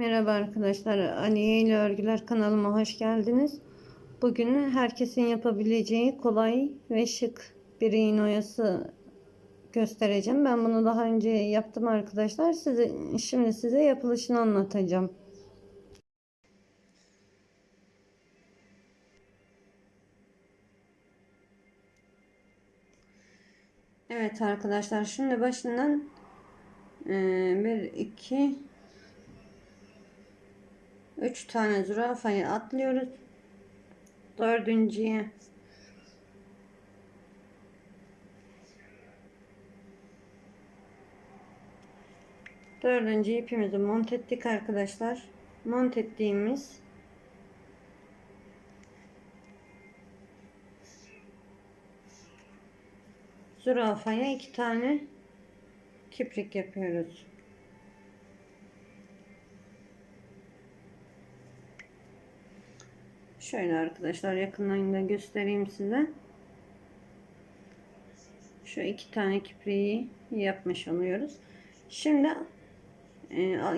Merhaba arkadaşlar. Aliye ile Örgüler kanalıma hoş geldiniz. Bugün herkesin yapabileceği kolay ve şık bir iğne oyası göstereceğim. Ben bunu daha önce yaptım arkadaşlar. Size şimdi size yapılışını anlatacağım. Evet arkadaşlar şimdi başından eee, bir iki üç tane zürafayı atlıyoruz. Dördüncüye Dördüncü ipimizi mont ettik arkadaşlar. Mont ettiğimiz zürafaya iki tane kiprik yapıyoruz. Şöyle arkadaşlar yakından da göstereyim size. Şu iki tane kipriği yapmış oluyoruz. Şimdi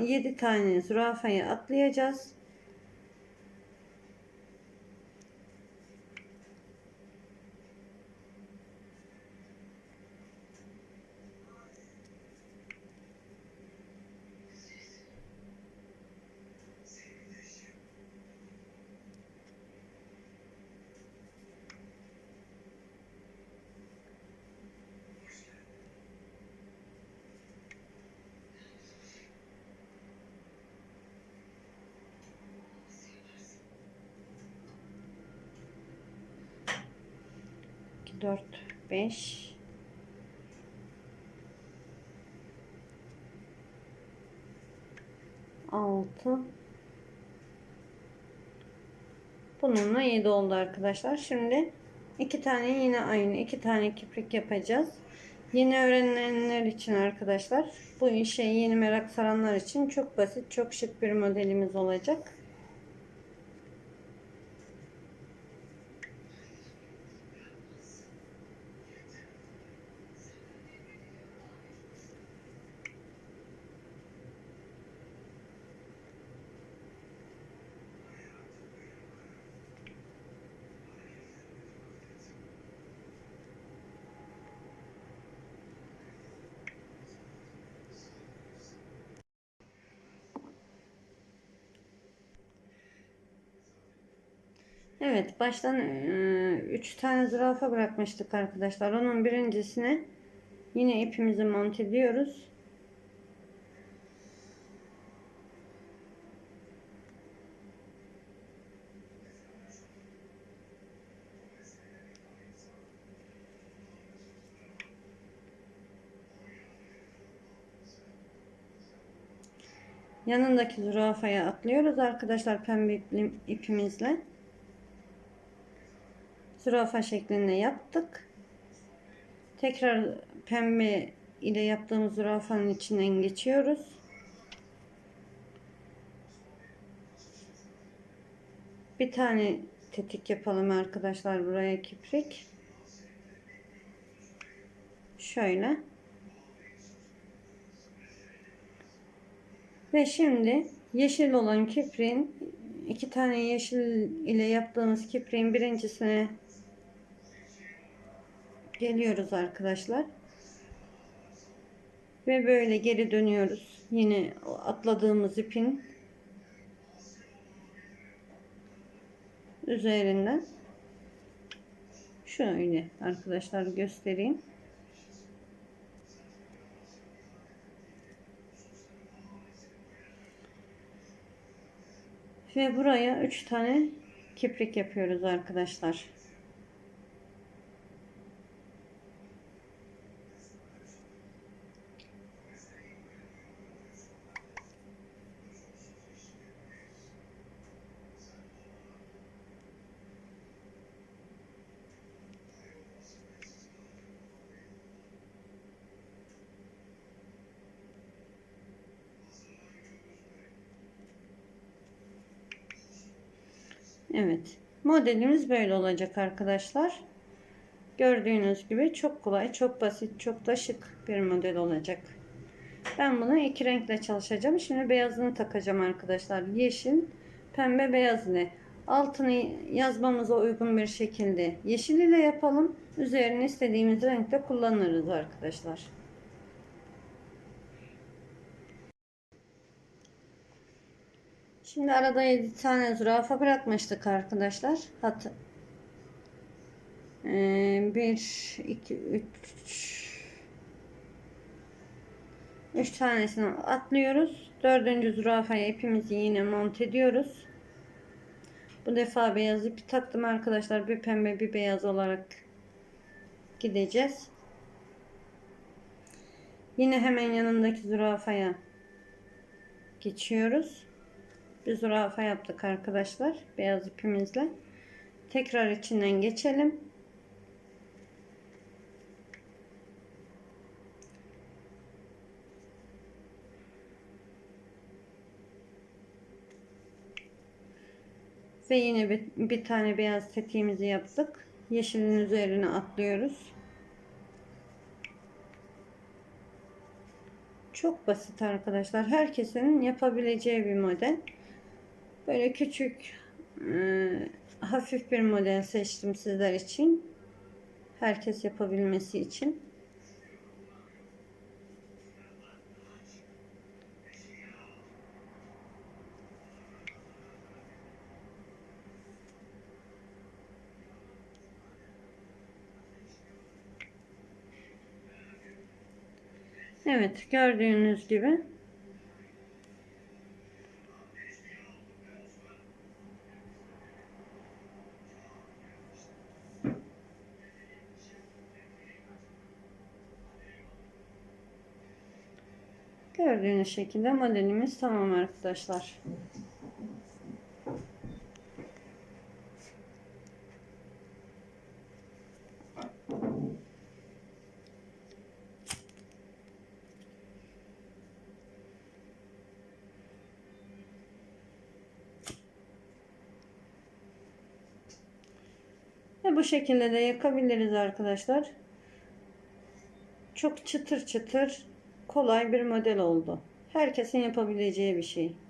7 tane zürafayı atlayacağız. İki, dört, beş. Altı. Bununla 7 oldu arkadaşlar. Şimdi iki tane yine aynı iki tane kiprik yapacağız. Yeni öğrenenler için arkadaşlar bu işe yeni merak saranlar için çok basit çok şık bir modelimiz olacak. Evet baştan 3 tane zürafa bırakmıştık arkadaşlar. Onun birincisine yine ipimizi monte ediyoruz. Yanındaki zürafaya atlıyoruz arkadaşlar pembe ipimizle. Zürafa şeklinde yaptık. Tekrar pembe ile yaptığımız zürafanın içinden geçiyoruz. Bir tane tetik yapalım arkadaşlar buraya kiprik. Şöyle. Ve şimdi yeşil olan kipriğin iki tane yeşil ile yaptığımız kipriğin birincisine geliyoruz arkadaşlar. Ve böyle geri dönüyoruz. Yine atladığımız ipin üzerinden. Şöyle arkadaşlar göstereyim. Ve buraya 3 tane kiprik yapıyoruz arkadaşlar. Evet. Modelimiz böyle olacak arkadaşlar. Gördüğünüz gibi çok kolay, çok basit, çok da şık bir model olacak. Ben bunu iki renkle çalışacağım. Şimdi beyazını takacağım arkadaşlar. Yeşil, pembe, beyaz ile. Altını yazmamıza uygun bir şekilde yeşil ile yapalım. Üzerini istediğimiz renkte kullanırız arkadaşlar. Şimdi arada 7 tane zürafa bırakmıştık arkadaşlar. Hat 1 2 3 3 tanesini atlıyoruz. Dördüncü zürafaya ipimizi yine monte ediyoruz. Bu defa beyaz ipi taktım arkadaşlar. Bir pembe bir beyaz olarak gideceğiz. Yine hemen yanındaki zürafaya geçiyoruz. Bir zürafa yaptık arkadaşlar. Beyaz ipimizle. Tekrar içinden geçelim. Ve yine bir, bir tane beyaz tetiğimizi yaptık. Yeşilin üzerine atlıyoruz. Çok basit arkadaşlar. Herkesin yapabileceği bir model. Böyle küçük e, hafif bir model seçtim sizler için. Herkes yapabilmesi için. Evet gördüğünüz gibi Gördüğünüz şekilde modelimiz tamam arkadaşlar. Ve bu şekilde de yakabiliriz arkadaşlar. Çok çıtır çıtır kolay bir model oldu. Herkesin yapabileceği bir şey.